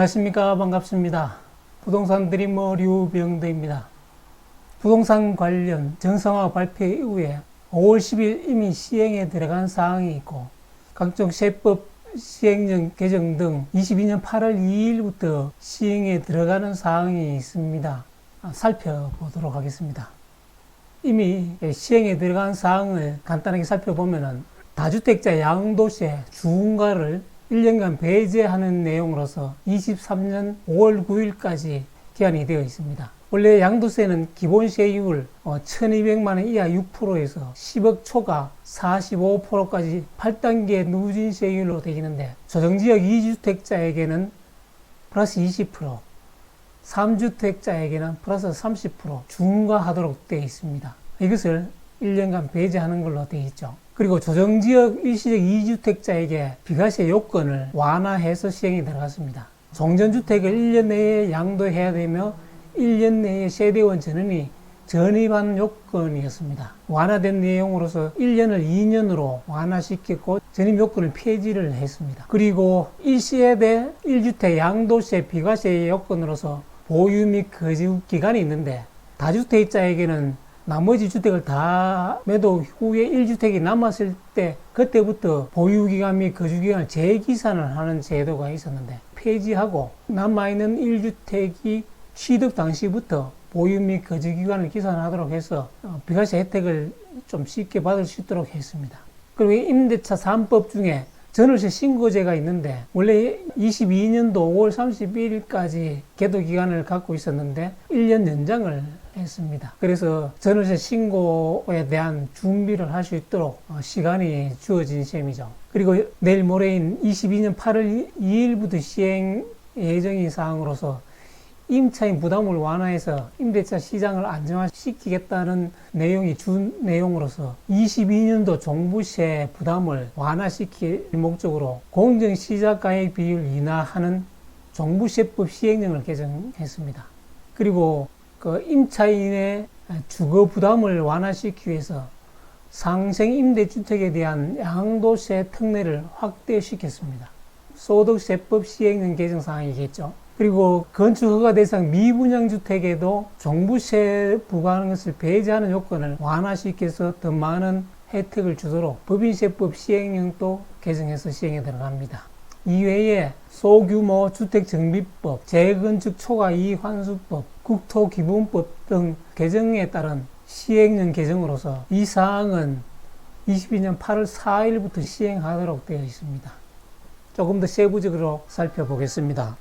안녕하십니까 반갑습니다. 부동산 드리머 류병대입니다. 부동산 관련 정상화 발표 이후에 5월 10일 이미 시행에 들어간 사항이 있고 각종 세법 시행령 개정 등 22년 8월 2일부터 시행에 들어가는 사항이 있습니다. 아, 살펴보도록 하겠습니다. 이미 시행에 들어간 사항을 간단하게 살펴보면은 다주택자 양도세 중과를 1년간 배제하는 내용으로서 23년 5월 9일까지 기한이 되어 있습니다. 원래 양도세는 기본 세율 1200만 원 이하 6%에서 10억 초과 45%까지 8단계 누진 세율로 되어 있는데 조정지역 2주택자에게는 플러스 20%, 3주택자에게는 플러스 30% 중과하도록 되어 있습니다. 이것을 1년간 배제하는 걸로 되어 있죠. 그리고 조정지역 일시적 2주택자에게 비과세 요건을 완화해서 시행이 들어갔습니다. 종전주택을 1년 내에 양도해야 되며 1년 내에 세대원 전원이 전입하는 요건이었습니다. 완화된 내용으로서 1년을 2년으로 완화시켰고 전입 요건을 폐지를 했습니다. 그리고 1세대 1주택 양도세 비과세 요건으로서 보유 및 거주 기간이 있는데 다주택자에게는 나머지 주택을 다 매도 후에 1주택이 남았을 때 그때부터 보유기간 및 거주기간을 재기산을 하는 제도가 있었는데 폐지하고 남아있는 1주택이 취득 당시부터 보유 및 거주기간을 기산하도록 해서 어, 비과세 혜택을 좀 쉽게 받을 수 있도록 했습니다. 그리고 임대차 3법 중에 전월세 신고제가 있는데 원래 22년도 5월 31일까지 계도 기간을 갖고 있었는데 1년 연장을 했습니다. 그래서 전월세 신고에 대한 준비를 할 수 있도록 어, 시간이 주어진 셈이죠. 그리고 내일 모레인 22년 8월 2일부터 시행 예정인 사항으로서 임차인 부담을 완화해서 임대차 시장을 안정화시키겠다는 내용이 준 내용으로서 22년도 종부세 부담을 완화시킬 목적으로 공정시작가액 비율 인하하는 종부세법 시행령을 개정했습니다. 그리고 그 임차인의 주거 부담을 완화시키기 위해서 상생 임대주택에 대한 양도세 특례를 확대시켰습니다. 소득세법 시행령 개정 사항이겠죠. 그리고 건축 허가 대상 미분양 주택에도 종부세 부과하는 것을 배제하는 요건을 완화시켜서 더 많은 혜택을 주도록 법인세법 시행령도 개정해서 시행에 들어갑니다. 이외에 소규모 주택정비법, 재건축 초과 이익 환수법, 국토기본법 등 개정에 따른 시행령 개정으로서 이 사항은 22년 8월 4일부터 시행하도록 되어 있습니다. 조금 더 세부적으로 살펴보겠습니다.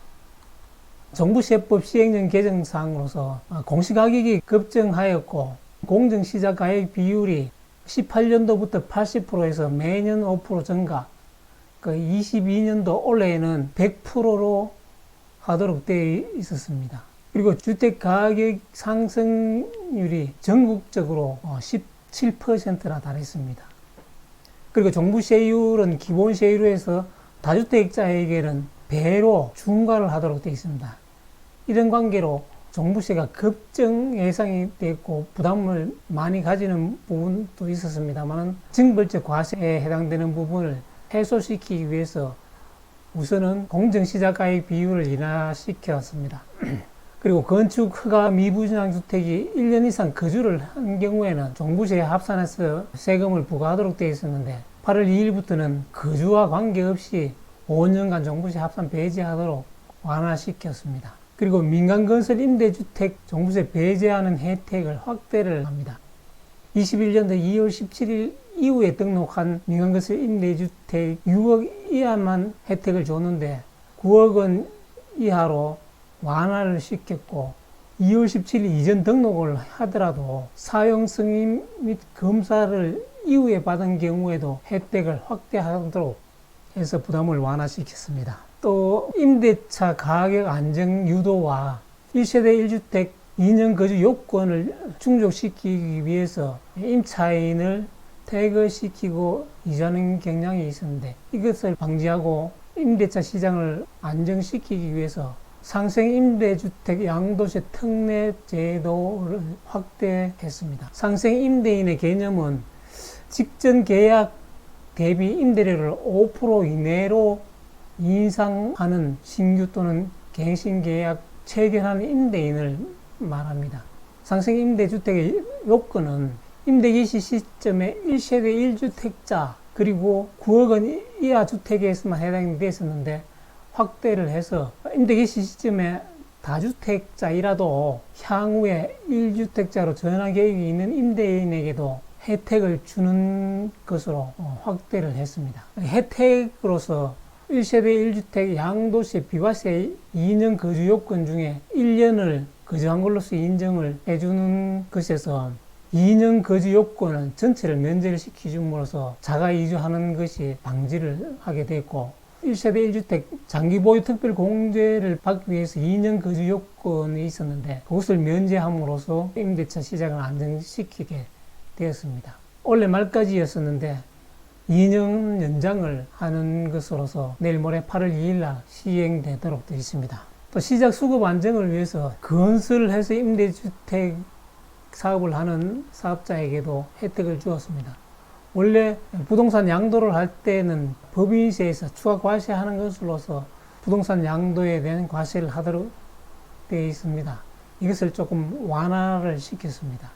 정부세법 시행령 개정 사항으로서 공시가격이 급증하였고 공정시작가액 비율이 18년도부터 80%에서 매년 5% 증가, 그 22년도 올해에는 100%로 하도록 되어 있었습니다. 그리고 주택 가격 상승률이 전국적으로 17%나 달했습니다. 그리고 종부세율은 기본 세율에서 다주택자에게는 배로 중과를 하도록 되어 있습니다. 이런 관계로 종부세가 급증 예상이 됐고 부담을 많이 가지는 부분도 있었습니다만 징벌적 과세에 해당되는 부분을 해소시키기 위해서 우선은 공정시작가액 비율을 인하시켰습니다. 그리고 건축 허가 미분양 주택이 1년 이상 거주를 한 경우에는 종부세에 합산해서 세금을 부과하도록 되어 있었는데 8월 2일부터는 거주와 관계없이 5년간 종부세 합산 배제하도록 완화시켰습니다. 그리고 민간건설 임대주택 종부세 배제하는 혜택을 확대를 합니다. 21년도 2월 17일 이후에 등록한 민간건설 임대주택 6억 이하만 혜택을 줬는데 9억 원 이하로 완화를 시켰고 2월 17일 이전 등록을 하더라도 사용 승인 및 검사를 이후에 받은 경우에도 혜택을 확대하도록 해서 부담을 완화시켰습니다. 또 임대차 가격 안정 유도와 1세대 1주택 2년 거주 요건을 충족시키기 위해서 임차인을 퇴거시키고 이전하는 경향이 있었는데 이것을 방지하고 임대차 시장을 안정시키기 위해서 상생 임대주택 양도세 특례 제도를 확대했습니다. 상생 임대인의 개념은 직전 계약 대비 임대료를 5% 이내로 인상하는 신규 또는 갱신 계약 체결하는 임대인을 말합니다. 상생 임대주택의 요건은 임대개시 시점에 1세대 1주택자 그리고 9억 원 이하 주택에서만 해당이 됐었는데 확대를 해서 임대개시 시점에 다주택자이라도 향후에 1주택자로 전환 계획이 있는 임대인에게도 혜택을 주는 것으로 어, 확대를 했습니다. 혜택으로서 1세대 1주택 양도세 비과세 2년 거주 요건 중에 1년을 거주한 걸로서 인정을 해주는 것에서 2년 거주 요건은 전체를 면제를 시키줌으로써 자가 이주하는 것이 방지를 하게 됐고 1세대 1주택 장기 보유 특별 공제를 받기 위해서 2년 거주 요건이 있었는데 그것을 면제함으로써 임대차 시장을 안정시키게 되었습니다. 올해 말까지였었는데 2년 연장을 하는 것으로서 내일 모레 8월 2일 날 시행되도록 되어 있습니다. 또 시작 수급 안정을 위해서 건설해서 임대주택 사업을 하는 사업자에게도 혜택을 주었습니다. 원래 부동산 양도를 할 때는 법인세에서 추가 과세하는 것으로서 부동산 양도에 대한 과세를 하도록 되어 있습니다. 이것을 조금 완화를 시켰습니다.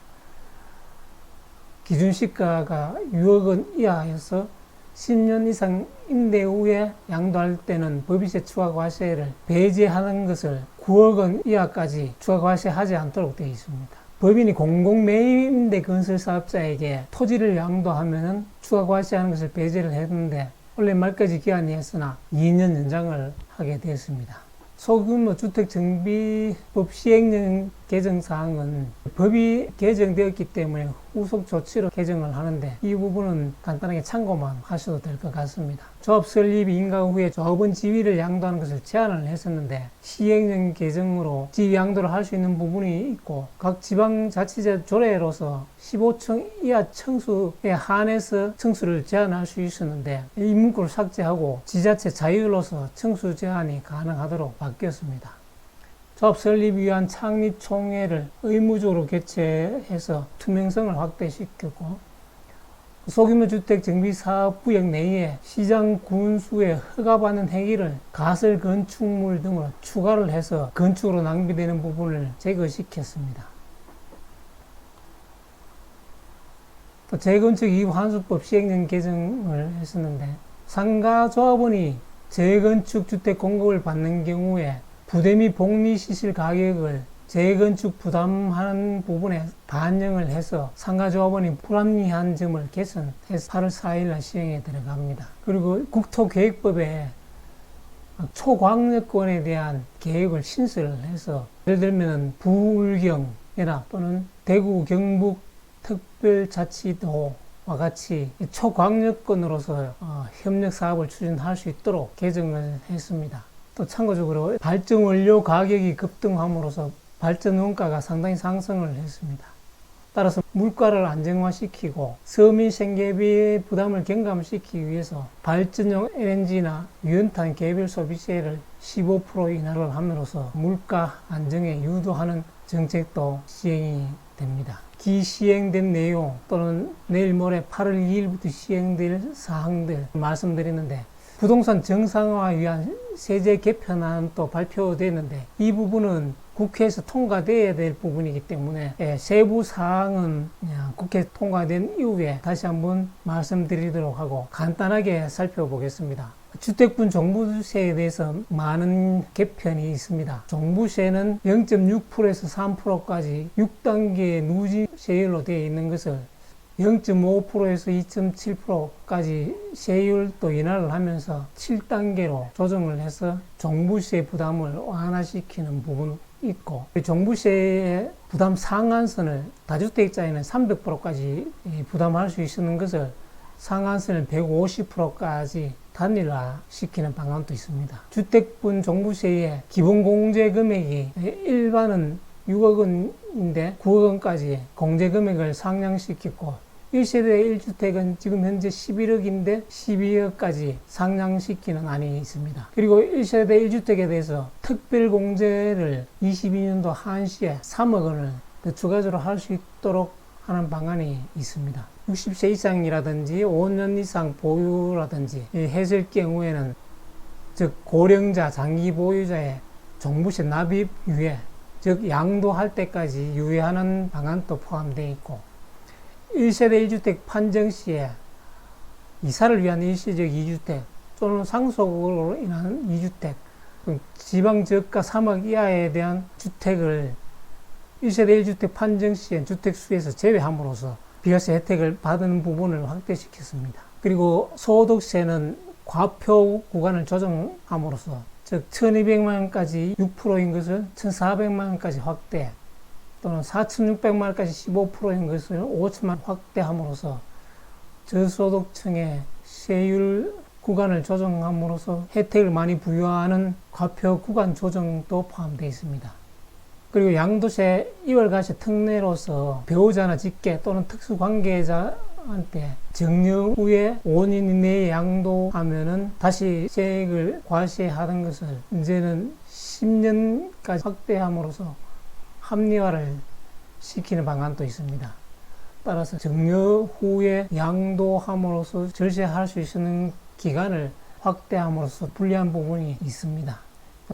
기준 시가가 6억 원 이하여서 10년 이상 임대 후에 양도할 때는 법인세 추가 과세를 배제하는 것을 9억 원 이하까지 추가 과세하지 않도록 되어 있습니다. 법인이 공공 매입임대 건설 사업자에게 토지를 양도하면은 추가 과세하는 것을 배제를 했는데 원래 말까지 기한이 했으나 2년 연장을 하게 되었습니다. 소규모 주택 정비법 시행령 개정 사항은 법이 개정되었기 때문에 후속 조치로 개정을 하는데 이 부분은 간단하게 참고만 하셔도 될 것 같습니다. 조합 설립 인가 후에 조합원 지위를 양도하는 것을 제한을 했었는데 시행령 개정으로 지위 양도를 할 수 있는 부분이 있고 각 지방자치제 조례로서 15층 이하 층수에 한해서 층수를 제한할 수 있었는데 이 문구를 삭제하고 지자체 자율로서 층수 제한이 가능하도록 바뀌었습니다. 조합 설립 위한 창립 총회를 의무적으로 개최해서 투명성을 확대시켰고 소규모 주택 정비 사업 구역 내에 시장 군수에 허가받는 행위를 가설 건축물 등으로 추가를 해서 건축으로 낭비되는 부분을 제거시켰습니다. 또 재건축 이후 환수법 시행령 개정을 했었는데 상가 조합원이 재건축 주택 공급을 받는 경우에 부대 및 복리 시실 가격을 재건축 부담하는 부분에 반영을 해서 상가조합원이 불합리한 점을 개선해서 8월 4일 시행에 들어갑니다. 그리고 국토계획법에 초광역권에 대한 계획을 신설을 해서 예를 들면 부울경이나 또는 대구 경북 특별자치도와 같이 초광역권으로서 어, 협력 사업을 추진할 수 있도록 개정을 했습니다. 또 참고적으로 발전 원료 가격이 급등함으로써 발전 원가가 상당히 상승을 했습니다. 따라서 물가를 안정화시키고 서민 생계비 부담을 경감시키기 위해서 발전용 LNG나 유연탄 개별 소비세를 15% 인하를 함으로써 물가 안정에 유도하는 정책도 시행이 됩니다. 기 시행된 내용 또는 내일 모레 8월 2일부터 시행될 사항들 말씀드리는데 부동산 정상화 위한 세제 개편안 또 발표되는데 이 부분은 국회에서 통과돼야 될 부분이기 때문에 예, 세부 사항은 국회 통과된 이후에 다시 한번 말씀드리도록 하고 간단하게 살펴보겠습니다. 주택분 종부세에 대해서 많은 개편이 있습니다. 종부세는 0.6%에서 3%까지 6단계 누지 세율로 되어 있는 것을 0.5%에서 2.7%까지 세율도 인하를 하면서 7단계로 조정을 해서 종부세 부담을 완화시키는 부분 있고 종부세의 부담 상한선을 다주택자에는 300%까지 부담할 수 있는 것을 상한선을 150%까지 단일화 시키는 방안도 있습니다. 주택분 종부세의 기본 공제 금액이 일반은 6억 원인데 9억 원까지 공제 금액을 상향시키고 1세대 1주택은 지금 현재 11억인데 12억까지 상향시키는 안이 있습니다. 그리고 1세대 1주택에 대해서 특별 공제를 22년도 한시에 3억 원을 더 추가적으로 할 수 있도록 하는 방안이 있습니다. 60세 이상이라든지 5년 이상 보유라든지 했을 경우에는 즉 고령자 장기 보유자의 종부세 납입 유예, 즉 양도할 때까지 유예하는 방안도 포함되어 있고 1세대 1주택 판정 시에 이사를 위한 일시적 2주택 또는 상속으로 인한 2주택 지방 저가 3억 이하에 대한 주택을 1세대 1주택 판정 시에 주택수에서 제외함으로써 비과세 혜택을 받은 부분을 확대시켰습니다. 그리고 소득세는 과표 구간을 조정함으로써 즉 1200만 원까지 6%인 것을 1400만 원까지 확대 또는 4600만 원까지 15%인 것을 5천만 원 확대함으로써 저소득층의 세율 구간을 조정함으로써 혜택을 많이 부여하는 과표 구간 조정도 포함되어 있습니다. 그리고 양도세 2월가세 특례로서 배우자나 직계 또는 특수관계자 한테 정려 후에 5년 이내에 양도하면은 다시 세액을 과세하던 것을 이제는 10년까지 확대함으로써 합리화를 시키는 방안도 있습니다. 따라서 정려 후에 양도함으로써 절세할 수 있는 기간을 확대함으로써 불리한 부분이 있습니다.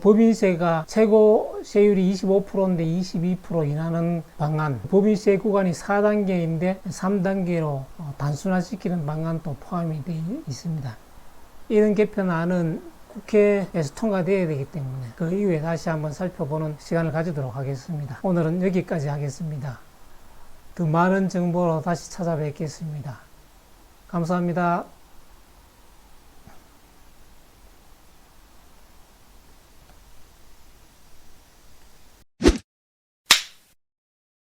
법인세가 최고 세율이 25%인데 22% 인하는 방안, 법인세 구간이 4단계인데 3단계로 단순화시키는 방안도 포함이 되어 있습니다. 이런 개편안은 국회에서 통과되어야 되기 때문에 그 이후에 다시 한번 살펴보는 시간을 가지도록 하겠습니다. 오늘은 여기까지 하겠습니다. 더 많은 정보로 다시 찾아뵙겠습니다. 감사합니다.